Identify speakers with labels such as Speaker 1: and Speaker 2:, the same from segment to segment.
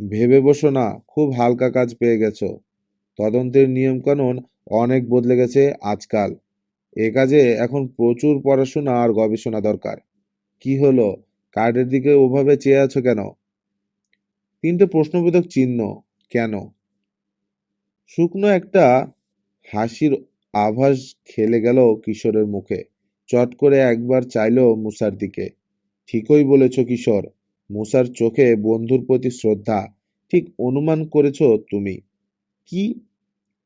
Speaker 1: ভেবে বসো না, খুব হালকা কাজ পেয়ে গেছো। তদন্তের নিয়মকানুন অনেক বদলে গেছে আজকাল। এ কাজে এখন প্রচুর পড়াশোনা আর গবেষণা দরকার। কি হলো? কার্ডের দিকে ওভাবে চেয়ে আছো কেন? তিনটে প্রশ্নবোধক চিহ্ন, কেন? শুকনো একটা হাসির আভাস খেলে গেল কিশোরের মুখে। চট করে একবার চাইলো মুসার দিকে। ঠিকই বলেছ কিশোর। মুসার চোখে বন্ধুর প্রতি শ্রদ্ধা। ঠিক অনুমান করেছ তুমি? কি?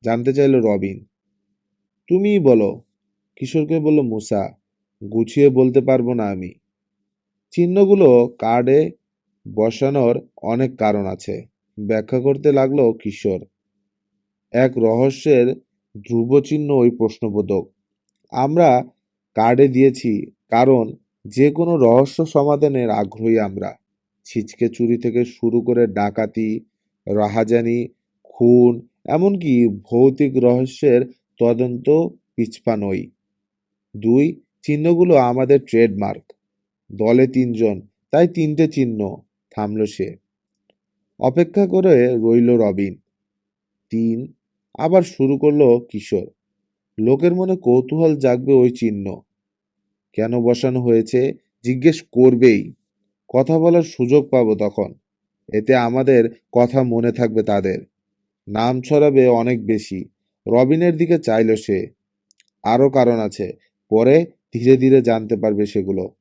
Speaker 1: জানতে চাইল রবিন। তুমিই বলো। কিশোরকে বলল মুসা, গুছিয়ে বলতে পারব না আমি। চিহ্নগুলো কার্ডে বসানোর অনেক কারণ আছে। ব্যাখ্যা করতে লাগল কিশোর। এক রহস্যের ধ্রুব চিহ্ন ওই প্রশ্নবোধক। আমরা কার্ডে দিয়েছি, কারণ যে কোনো রহস্য সমাধানের আগ্রহী আমরা। ছিচকে চুরি থেকে শুরু করে ডাকাতি, রাহাজানি, খুন, এমনকি ভৌতিক রহস্যের তদন্ত পিছপা নই। দুই, চিহ্নগুলো আমাদের ট্রেডমার্ক। দলে তিনজন, তাই তিনটে চিহ্ন, থামল সে। অপেক্ষা করে রইল রবিন। তিন, আবার শুরু করল কিশোর। লোকের মনে কৌতূহল জাগবে ওই চিহ্ন। কেন বসানো হয়েছে? জিজ্ঞেস করবেই। কথা বলার সুযোগ পাবো তখন। এতে আমাদের কথা মনে থাকবে তাদের। নাম ছড়াবে অনেক বেশি। রবিনের দিকে চাইল সে। আরও কারণ আছে। পরে ধীরে ধীরে জানতে পারবে সেগুলো।